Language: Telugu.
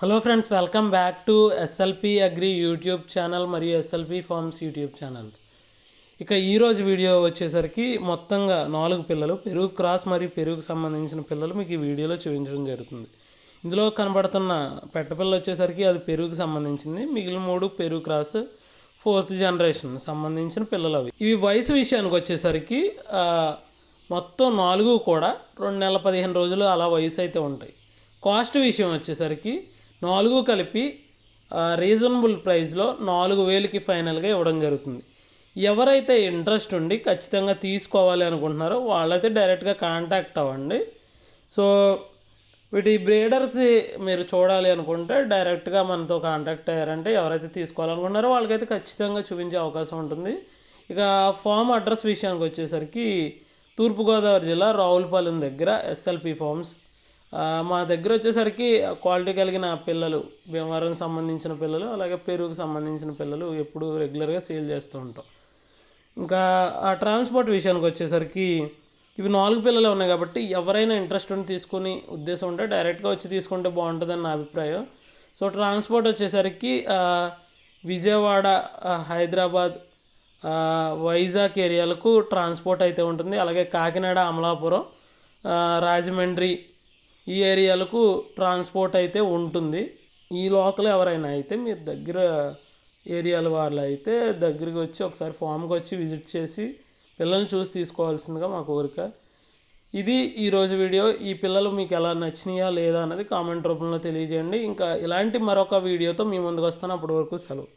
Hello friends welcome back to SLP agri YouTube channel మరియు ఎస్ఎల్పి ఫార్మ్స్ యూట్యూబ్ ఛానల్ ఇక ఈరోజు వీడియో వచ్చేసరికి మొత్తంగా నాలుగు పిల్లలు పెరుగు క్రాస్ మరియు పెరుగుకు సంబంధించిన పిల్లలు మీకు ఈ వీడియోలో చూపించడం జరుగుతుంది. ఇందులో కనబడుతున్న పెట్టపిల్ల వచ్చేసరికి అది పెరుగుకు సంబంధించింది మిగిలిన మూడు పెరుగు క్రాస్ ఫోర్త్ జనరేషన్ సంబంధించిన పిల్లలు అవి. ఇవి వయసు విషయానికి వచ్చేసరికి మొత్తం నాలుగు కూడా రెండు నెలల పదిహేను రోజులు అలా వయసు అయితే ఉంటాయి. కాస్ట్ విషయం వచ్చేసరికి నాలుగు కలిపి రీజనబుల్ ప్రైస్లో నాలుగు వేలకి ఫైనల్గా ఇవ్వడం జరుగుతుంది. ఎవరైతే ఇంట్రెస్ట్ ఉండి ఖచ్చితంగా తీసుకోవాలి అనుకుంటున్నారో వాళ్ళైతే డైరెక్ట్గా కాంటాక్ట్ అవ్వండి. సో వీటి బ్రీడర్స్ మీరు చూడాలి అనుకుంటే డైరెక్ట్గా మనతో కాంటాక్ట్ అయ్యారంటే ఎవరైతే తీసుకోవాలనుకుంటున్నారో వాళ్ళకైతే ఖచ్చితంగా చూపించే అవకాశం ఉంటుంది. ఇక ఫామ్ అడ్రస్ విషయానికి వచ్చేసరికి తూర్పుగోదావరి జిల్లా రావులపాలెం దగ్గర ఎస్ఎల్పి ఫార్మ్స్ మా దగ్గర వచ్చేసరికి క్వాలిటీ కలిగిన పిల్లలు భీమవరం సంబంధించిన పిల్లలు అలాగే పెరుగుకు సంబంధించిన పిల్లలు ఎప్పుడు రెగ్యులర్గా సేల్ చేస్తూ ఉంటాం. ఇంకా ఆ ట్రాన్స్పోర్ట్ విషయానికి వచ్చేసరికి ఇవి నాలుగు పిల్లలు ఉన్నాయి కాబట్టి ఎవరైనా ఇంట్రెస్ట్ ఉండి తీసుకుని ఉద్దేశం ఉంటే డైరెక్ట్గా వచ్చి తీసుకుంటే బాగుంటుందని నా అభిప్రాయం. సో ట్రాన్స్పోర్ట్ వచ్చేసరికి విజయవాడ హైదరాబాద్ వైజాగ్ ఏరియాలకు ట్రాన్స్పోర్ట్ అయితే ఉంటుంది. అలాగే కాకినాడ అమలాపురం రాజమండ్రి ఈ ఏరియాలకు ట్రాన్స్పోర్ట్ అయితే ఉంటుంది. ఈ లోకల్ ఎవరైనా అయితే మీరు దగ్గర ఏరియాల వాళ్ళు అయితే దగ్గరికి వచ్చి ఒకసారి ఫామ్కి వచ్చి విజిట్ చేసి పిల్లల్ని చూసి తీసుకోవాల్సిందిగా మా కోరిక. ఇది ఈరోజు వీడియో. ఈ పిల్లలు మీకు ఎలా నచ్చినాయా లేదా అన్నది కామెంట్ రూపంలో తెలియజేయండి. ఇంకా ఇలాంటి మరొక వీడియోతో మీ ముందుకు వస్తాను. అప్పటి వరకు సెలవు.